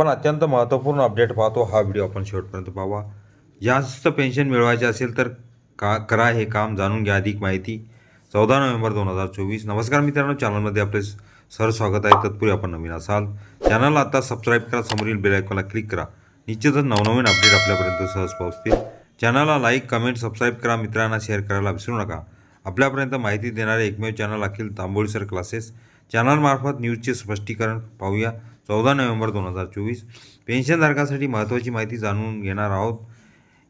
पण अत्यंत महत्त्वपूर्ण अपडेट पाहतो हा व्हिडिओ आपण शेवटपर्यंत पाहावा. जास्त पेन्शन मिळवायचे असेल तर का करा हे काम जाणून घ्या अधिक माहिती. चौदा नोव्हेंबर दोन हजार चोवीस. नमस्कार मित्रांनो चॅनलमध्ये आपले सर स्वागत आहे. तत्पूर्वी आपण नवीन असाल चॅनलला आता सबस्क्राईब करा समोरील बेल आयकॉनला क्लिक करा. निश्चितच नवनवीन अपडेट आपल्यापर्यंत सहज पोहोचतील. चॅनलला लाईक कमेंट सबस्क्राईब करा. मित्रांना शेअर करायला विसरू नका. आपल्यापर्यंत माहिती देणारे एकमेव चॅनल अखिल तांबोळी क्लासेस चॅनलमार्फत न्यूजचे स्पष्टीकरण पाहूया. चौदा नोव्हेंबर दोन हजार चोवीस. पेन्शनधारकासाठी महत्त्वाची माहिती जाणून घेणार आहोत.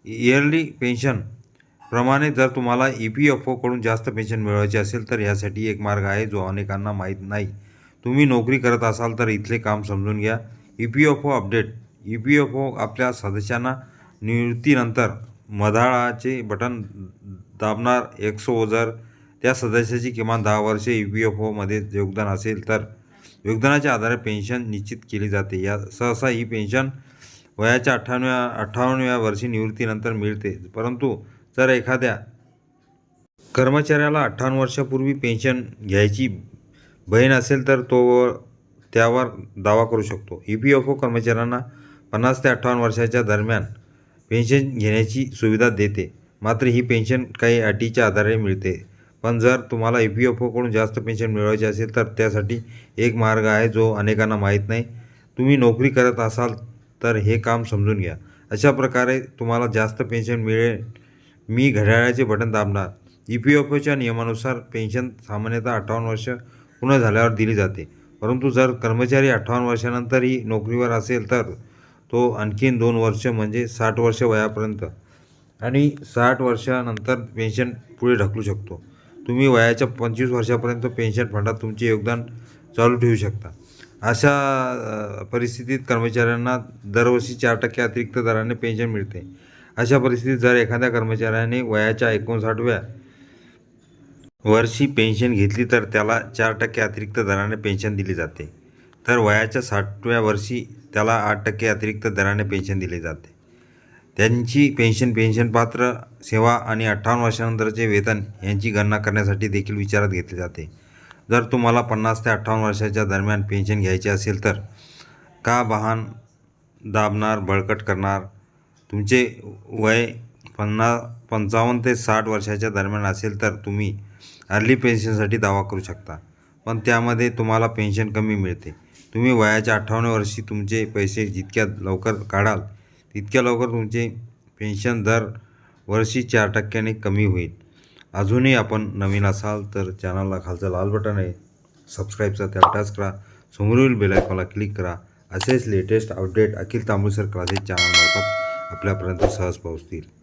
इयरली पेन्शन प्रमाणे जर तुम्हाला ई पी एफ ओकडून जास्त पेन्शन मिळवायचे असेल तर यासाठी एक मार्ग आहे जो अनेकांना माहीत नाही. तुम्ही नोकरी करत असाल तर इथले काम समजून घ्या. E P F O update E P F O आपल्या सदस्यांना निवृत्तीनंतर मधाळाचे बटन दाबणार एक्सो जर त्या सदस्याची किमान दहा वर्षे ई पी एफ ओमध्ये योगदान असेल तर योगदानाच्या आधारे पेन्शन निश्चित केली जाते. या सहसा ही पेन्शन वयाच्या अठ्ठावन्या अठ्ठावन्नव्या वर्षी निवृत्तीनंतर मिळते. परंतु जर एखाद्या कर्मचाऱ्याला अठ्ठावन्न वर्षापूर्वी पेन्शन घ्यायची बहीण असेल तर तो त्यावर दावा करू शकतो. ई पी एफ ओ कर्मचाऱ्यांना पन्नास ते अठ्ठावन्न वर्षाच्या दरम्यान पेन्शन घेण्याची सुविधा देते. मात्र ही पेन्शन काही अटीच्या आधारे मिळते. पण जर तुम्हाला ई पी एफ ओकडून जास्त पेन्शन मिळवायचे असेल तर त्यासाठी एक मार्ग आहे जो अनेकांना माहीत नाही. तुम्ही नोकरी करत असाल तर हे काम समजून घ्या. अशा प्रकारे तुम्हाला जास्त पेन्शन मिळेल. मी घड्याळाचे बटन दाबणार. ई पी एफ ओच्या नियमानुसार पेन्शन सामान्यतः अठ्ठावन्न वर्ष पूर्ण झाल्यावर दिली जाते. परंतु जर कर्मचारी अठ्ठावन्न वर्षानंतरही नोकरीवर असेल तर तो आणखीन दोन वर्ष म्हणजे साठ वर्ष वयापर्यंत आणि साठ वर्षानंतर पेन्शन पुढे ढकलू शकतो. तुम्ही वयाच्या पंचवीस वर्षापर्यंत पेन्शन फंडात तुमचे योगदान चालू ठेवू शकता. अशा परिस्थितीत कर्मचाऱ्यांना दरवर्षी चार टक्के अतिरिक्त दराने पेन्शन मिळते. अशा परिस्थितीत जर एखाद्या कर्मचाऱ्याने वयाच्या एकोणसाठव्या वर्षी पेन्शन घेतली तर त्याला चार टक्के अतिरिक्त दराने पेन्शन दिली जाते. तर वयाच्या साठव्या वर्षी त्याला आठ टक्के अतिरिक्त दराने पेन्शन दिले जाते. त्यांची पेन्शन पेन्शन पात्र सेवा आणि अठ्ठावन्न वर्षानंतरचे वेतन यांची गणना करण्यासाठी देखील विचारात घेतले जाते. जर तुम्हाला पन्नास ते अठ्ठावन्न वर्षाच्या दरम्यान पेन्शन घ्यायचे असेल तर का वाहन दाबणार बळकट करणार? तुमचे वय पन्ना पंचावन्न ते साठ वर्षाच्या दरम्यान असेल तर तुम्ही अर्ली पेन्शनसाठी दावा करू शकता. पण त्यामध्ये तुम्हाला पेन्शन कमी मिळते. तुम्ही वयाच्या अठ्ठावन्न वर्षी तुमचे पैसे जितक्या लवकर काढाल तितक्या लवकर तुमचे पेन्शन दर वर्षी चार टक्क्याने कमी होईल. अजूनही आपण नवीन असाल तर चॅनलला खालचं लाल बटन आहे. सबस्क्राईबचा त्या टच करा. समोरील बेल आयकॉनला क्लिक करा. असेच latest update Akhil Tambusar classes चॅनलमार्फत आपल्यापर्यंत सहज पोहोचतील.